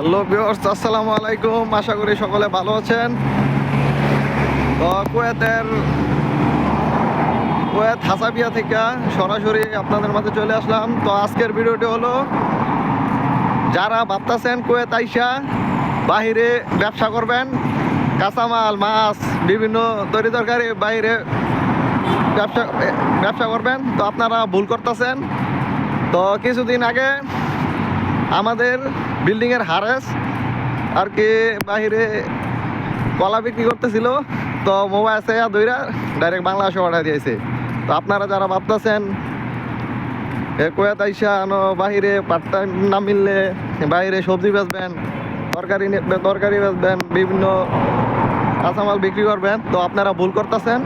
Hello viewers, আসসালামু আলাইকুম। আশা করি সকলে ভালো আছেন। তো কুয়েতের কুয়েত হাসাবিয়া থেকে সরাসরি আপনাদের মাঝে চলে আসলাম। তো আজকের ভিডিওটি হলো, যারা ভাবতেছেন কুয়েত আইসা বাহিরে ব্যবসা করবেন, কাঁচামাল, মাছ, বিভিন্ন তরি তরকারি বাইরে ব্যবসা ব্যবসা করবেন, তো আপনারা ভুল করতেছেন। তো কিছুদিন আগে আমাদের বিল্ডিংয়ের হারেস আর কি বাহিরে কলা বিক্রি করতেছিল। তো মোবাইল আছে দুইরা ডাইরেক্ট বাংলাদেশে অর্ডার দিয়েছে। তো আপনারা যারা ভাবতেছেন কুয়েত আইসা আনো বাহিরে পার্ট টাইম না মিললে বাইরে সবজি বেচবেন, তরকারি তরকারি বেচবেন, বিভিন্ন কাঁচামাল বিক্রি করবেন, তো আপনারা ভুল করতেছেন।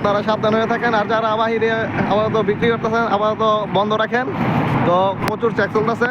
আপনারা সাবধান হয়ে থাকেন। আর যারা বাহিরে আপাতত বিক্রি করতেছেন আপাতত বন্ধ রাখেন। তো প্রচুর চেক চলতেছে।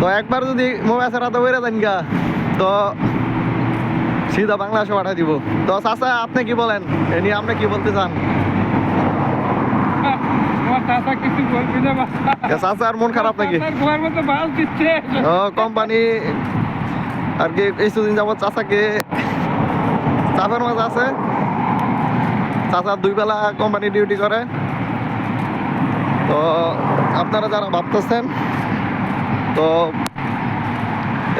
তো একবার যদি মোবাইল তো বেড়ে দেন গা। তো সিধা বাংলাদেশে পাঠিয়ে দিব। তো চাচা আপনি কি বলেন? এ নিয়ে আপনি কি বলতে চান? চাচার মন খারাপ নাকি? ও কোম্পানি আর কি কিছুদিন যাবত চাচাকে চাপের মাঝে আছে। চাচা দুই বেলা কোম্পানি ডিউটি করে। তো আপনারা যারা ভাবতেছেন, তো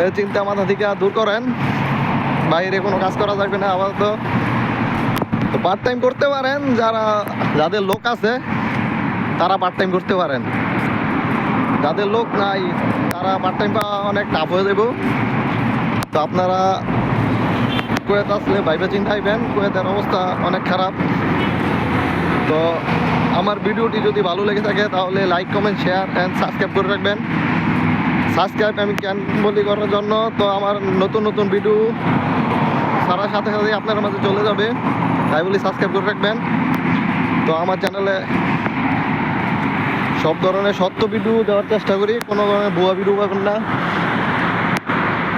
এই চিন্তা মাথা থেকে দূর করেন। বাইরে কোনো কাজ করা যাবে না আপাতত। তো পার্ট টাইম করতে পারেন, যারা, যাদের লোক আছে, তারা পার্ট টাইম করতে পারেন। যাদের লোক নাই, তারা পার্ট টাইম পাওয়া অনেক টাফ হয়ে যাব। তো আপনারা কুয়েত আসলে ভাইবে চিন্তাইবেন কুয়েতের অবস্থা অনেক খারাপ। তো আমার ভিডিওটি যদি ভালো লেগে থাকে, তাহলে like comment share and subscribe করে রাখবেন। সাবস্ক্রাইব আমি কেন বলি করার জন্য তো আমার নতুন নতুন ভিডিও ছাড়ার সাথে সাথে আপনার মাঝে চলে যাবে। তাই বলি সাবস্ক্রাইব করে রাখবেন। তো আমার চ্যানেলে সব ধরনের সত্য ভিডিও দেওয়ার চেষ্টা করি, কোনো ধরনের ভুয়া ভিডিও পাবেন না।